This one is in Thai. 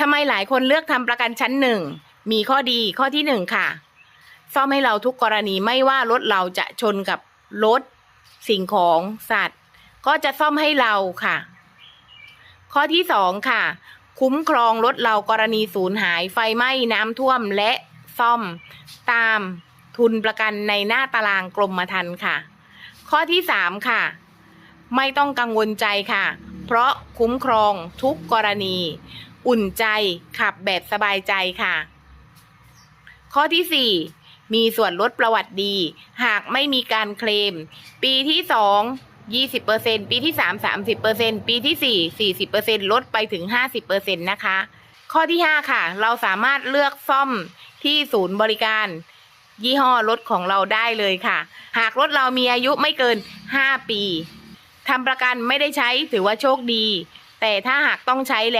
ทำไมหลายคนเลือกทำประกันชั้นหนึ่ง มีข้อดีข้อที่หนึ่งค่ะ ซ่อมให้เราทุกกรณีไม่ว่ารถเราจะชนกับรถสิ่งของสัตว์ ก็จะซ่อมให้เราค่ะ ข้อที่สองค่ะ คุ้มครองรถเรากรณีสูญหายไฟไหม้น้ำท่วมและซ่อมตามทุนประกันในหน้าตารางกรมธรรม์ค่ะ ข้อที่สามค่ะ ไม่ต้องกังวลใจค่ะ เพราะคุ้มครองทุกกรณี อุ่นใจขับแบบสบายใจค่ะ ข้อที่ 4 มีส่วนลดประวัติดี หากไม่มีการเคลม ปีที่ 2 20%ปีที่ 3 30%ปีที่ 4 40%ลดไปถึง 50%นะคะ ข้อที่ 5 ค่ะ เราสามารถเลือกซ่อมที่ศูนย์บริการ ยี่ห้อรถของเราได้เลยค่ะ หากรถเรามีอายุไม่เกิน 5 ปี ทำประกันไม่ได้ใช้ถือว่าโชคดี แต่ถ้าหากต้องใช้แล้ว